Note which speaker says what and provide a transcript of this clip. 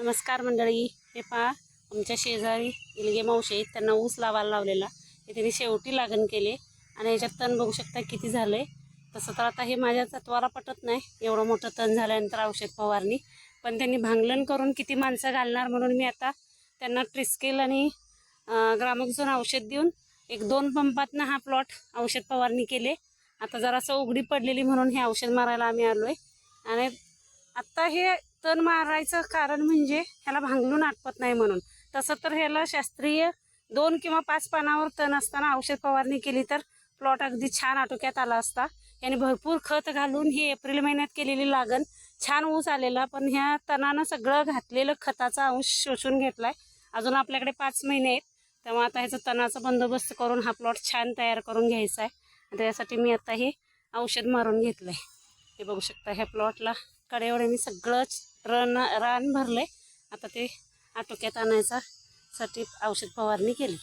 Speaker 1: नमस्कार मंडळी. हे पहा आमच्या शेजारी इलगे मावशी आहेत त्यांना ऊस लावायला लावलेला. हे त्यांनी शेवटी लागण केले आणि याच्यात तण बघू शकता किती झालं आहे तसं तर आता हे माझ्या तत्वाला पटत नाही. एवढं मोठं तण झाल्यानंतर औषध फवारणी. पण त्यांनी भांगलन करून किती माणसं घालणार म्हणून मी आता त्यांना ट्रिस्केल आणि ग्रामोक्झोन औषध देऊन एक दोन पंपातनं हा प्लॉट औषध फवारणी केले. आता जरासं उघडी पडलेली म्हणून हे औषध मारायला आम्ही आलो आहे आणि हे तण मारायचं कारण म्हणजे ह्याला भांगलून आटपत नाही म्हणून. तसं तर ह्याला शास्त्रीय दोन किंवा पाच पानावर तण असताना औषध फवारणी केली तर प्लॉट अगदी छान आटोक्यात आला असता. याने भरपूर खत घालून ही एप्रिल महिन्यात केलेली लागण छान ऊस आलेला. पण ह्या तणानं सगळं घातलेलं खताचा अंश शोषून घेतलाय. अजून आपल्याकडे पाच महिने आहेत. तेव्हा आता ह्याचा तणाचा बंदोबस्त करून हा प्लॉट छान तयार करून घ्यायचा आहे. आणि त्यासाठी मी आता हे औषध मारून घेतलंय. हे बघू शकता ह्या प्लॉटला. कडेवर मी सगळंच रन रान भरले आता ते आटोक्यात आणायचा साठी औषध फवारणी केली.